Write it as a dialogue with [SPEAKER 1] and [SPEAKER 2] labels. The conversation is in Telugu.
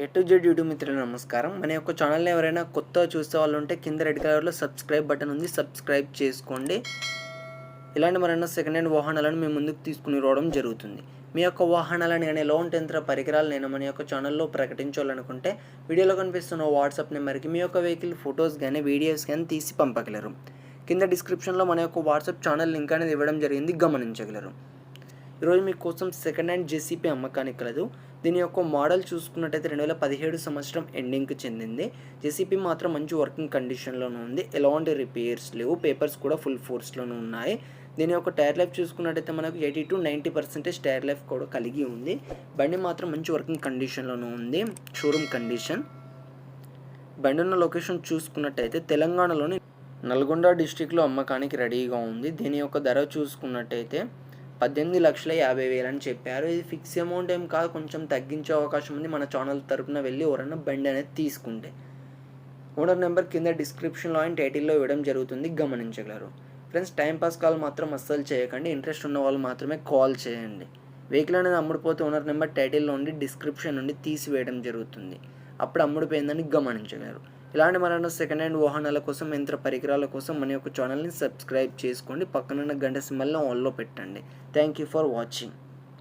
[SPEAKER 1] ఏ టు జెడ్ యూట్యూబ్ మిత్రులు నమస్కారం. మన యొక్క ఛానల్ని ఎవరైనా కొత్తగా చూసే వాళ్ళు ఉంటే కింద రెడ్ కలర్లో సబ్స్క్రైబ్ బటన్ ఉంది. సబ్స్క్రైబ్ చేసుకోండి. ఇలాంటి మరైనా సెకండ్ హ్యాండ్ వాహనాలను మేము ముందుకు తీసుకుని రావడం జరుగుతుంది. మీ యొక్క వాహనాలను కానీ లోన్ టెంత్ర పరికరాలు నేను మన యొక్క ఛానల్లో ప్రకటించాలనుకుంటే వీడియోలో కనిపిస్తున్న వాట్సాప్ నెంబర్కి మీ యొక్క వెహికల్ ఫొటోస్ కానీ వీడియోస్ కానీ తీసి పంపగలరు. కింద డిస్క్రిప్షన్లో మన యొక్క వాట్సాప్ ఛానల్ లింక్ అనేది ఇవ్వడం జరిగింది. గమనించగలరు. ఈరోజు మీకోసం సెకండ్ హ్యాండ్ జేసీపీ అమ్మకానికి కలదు. దీని యొక్క మోడల్ చూసుకున్నట్టయితే రెండు వేల పదిహేడు సంవత్సరం ఎండింగ్కి చెందింది. జేసీపీ మాత్రం మంచి వర్కింగ్ కండిషన్లోనే ఉంది. ఎలాంటి రిపేర్స్ లేవు. పేపర్స్ కూడా ఫుల్ ఫోర్స్లోనే ఉన్నాయి. దీని యొక్క టైర్ లైఫ్ చూసుకున్నట్టయితే మనకు eighty to ninety percentage tyre life కూడా కలిగి ఉంది. బండి మాత్రం మంచి వర్కింగ్ కండిషన్లోనే ఉంది. షోరూమ్ కండిషన్ బండి ఉన్న లొకేషన్ చూసుకున్నట్టయితే తెలంగాణలోని నల్గొండ డిస్టిక్లో అమ్మకానికి రెడీగా ఉంది. దీని యొక్క ధర చూసుకున్నట్టయితే పద్దెనిమిది లక్షల యాభై వేలు అని చెప్పారు. ఇది ఫిక్స్ అమౌంట్ ఏం కాదు కొంచెం తగ్గించే అవకాశం ఉంది. మన ఛానల్ తరపున వెళ్ళి ఎవరైనా బండి అనేది తీసుకుంటే. ఓనర్ నెంబర్ కింద డిస్క్రిప్షన్లో అండ్ టైటిల్లో ఇవ్వడం జరుగుతుంది. గమనించగలరు. ఫ్రెండ్స్ టైంపాస్ కాల్ మాత్రం అస్సలు చేయకండి. ఇంట్రెస్ట్ ఉన్న వాళ్ళు మాత్రమే కాల్ చేయండి. వెహికల్ అనేది అమ్ముడుపోతే ఓనర్ నెంబర్ టైటిల్లో ఉండి డిస్క్రిప్షన్ నుండి తీసివేయడం జరుగుతుంది. అప్పుడు అమ్ముడుపోయిందని గమనించగలరు. ఇలాంటి మరణ సెకండ్ హ్యాండ్ వాహనాల కోసం యంత్ర పరికరాల కోసం మన యొక్క ఛానల్ని సబ్స్క్రైబ్ చేసుకోండి. పక్కనున్న గంట సింబల్ని ఆన్లో పెట్టండి. Thank you for watching